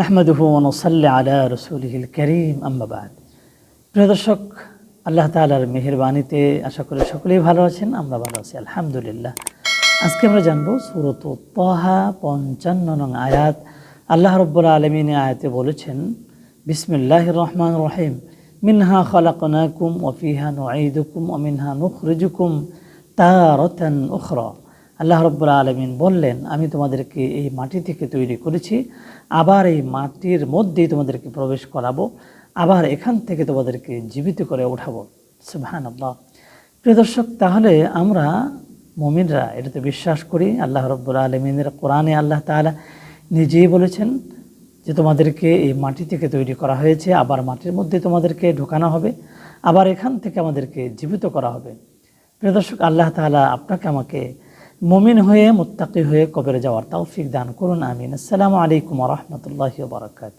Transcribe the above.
নাহমাদুহু ওনসাল্লা আলা রসুলহিল করিম আম্মাবাদ প্রিয় দর্শক, আল্লাহ তালার মেহরবানিতে আশা করি সকলেই ভালো আছেন, আমরা ভালো আছি, আলহামদুলিল্লাহ। আজকে আমরা জানব সুরত তহা পঞ্চান্ন নং আয়াত। আল্লাহ রব্বুল আলমিনে আয়াতে বলেছেন বিসমিল্লাহ রহমান রহিম। মিনহা খলাকনাকুম ওফিহা নুঈদুকুম ও মিনহা নুখরিজুকুম তারতান উখরা। আল্লাহ রব্বুল আলমিন বললেন, আমি তোমাদেরকে এই মাটি থেকে তৈরি করেছি, আবার এই মাটির মধ্যেই তোমাদেরকে প্রবেশ করাবো, আবার এখান থেকে তোমাদেরকে জীবিত করে উঠাবো। সুবহান আল্লাহ প্রিয় দর্শক, তাহলে আমরা মমিনরা এটাতে বিশ্বাস করি, আল্লাহ রব্বুল আলমিনের কোরআনে আল্লাহ তাআলা নিজেই বলেছেন যে তোমাদেরকে এই মাটি থেকে তৈরি করা হয়েছে, আবার মাটির মধ্যে তোমাদেরকে ঢোকানো হবে, আবার এখান থেকে আমাদেরকে জীবিত করা হবে। প্রিয় দর্শক, আল্লাহ তাআলা আপনাকে আমাকে মমিন হয়ে মুত্তাকি হয়ে কবরে যাওয়ার তৌফিক দান করুন আমিন। আসসালামু আলাইকুম রহমতুল্লাহ বারকাত